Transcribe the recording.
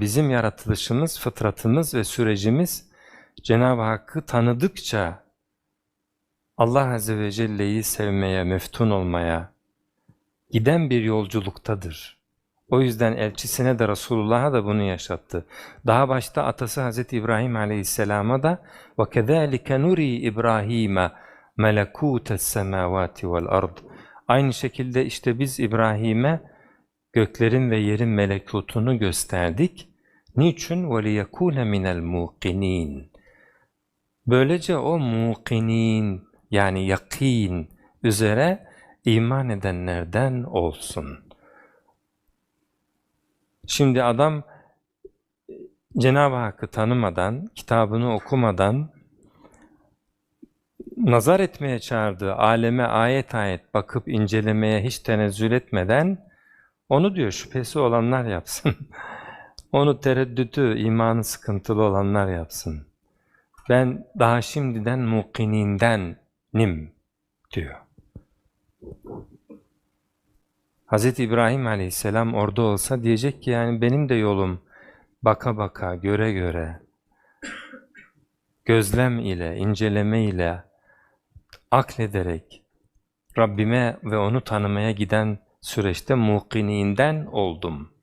Bizim yaratılışımız, fıtratımız ve sürecimiz Cenab-ı Hakk'ı tanıdıkça Allah Azze ve Celle'yi sevmeye, meftun olmaya giden bir yolculuktadır. O yüzden elçisine de Resulullah'a da bunu yaşattı. Daha başta atası Hazreti İbrahim Aleyhisselam'a da وَكَذَٰلِكَ نُرِي İbrahim'e مَلَكُوتَ السَّمَاوَاتِ وَالْأَرْضِ Aynı şekilde işte biz İbrahim'e göklerin ve yerin melekutunu gösterdik. Niçin? وَلِيَكُونَ مِنَ الْمُوقِنِينَ Böylece o mukinin yani yakin üzere iman edenlerden olsun. Şimdi adam Cenab-ı Hakk'ı tanımadan, kitabını okumadan, nazar etmeye çağırdığı aleme ayet ayet bakıp incelemeye hiç tenezzül etmeden onu diyor şüphesi olanlar yapsın. onu tereddütü, imanı sıkıntılı olanlar yapsın. Ben daha şimdiden mukinindenim diyor. Hz. İbrahim aleyhisselam orada olsa diyecek ki yani benim de yolum baka baka, göre göre, gözlem ile, inceleme ile, aklederek Rabbime ve onu tanımaya giden süreçte mukininden oldum.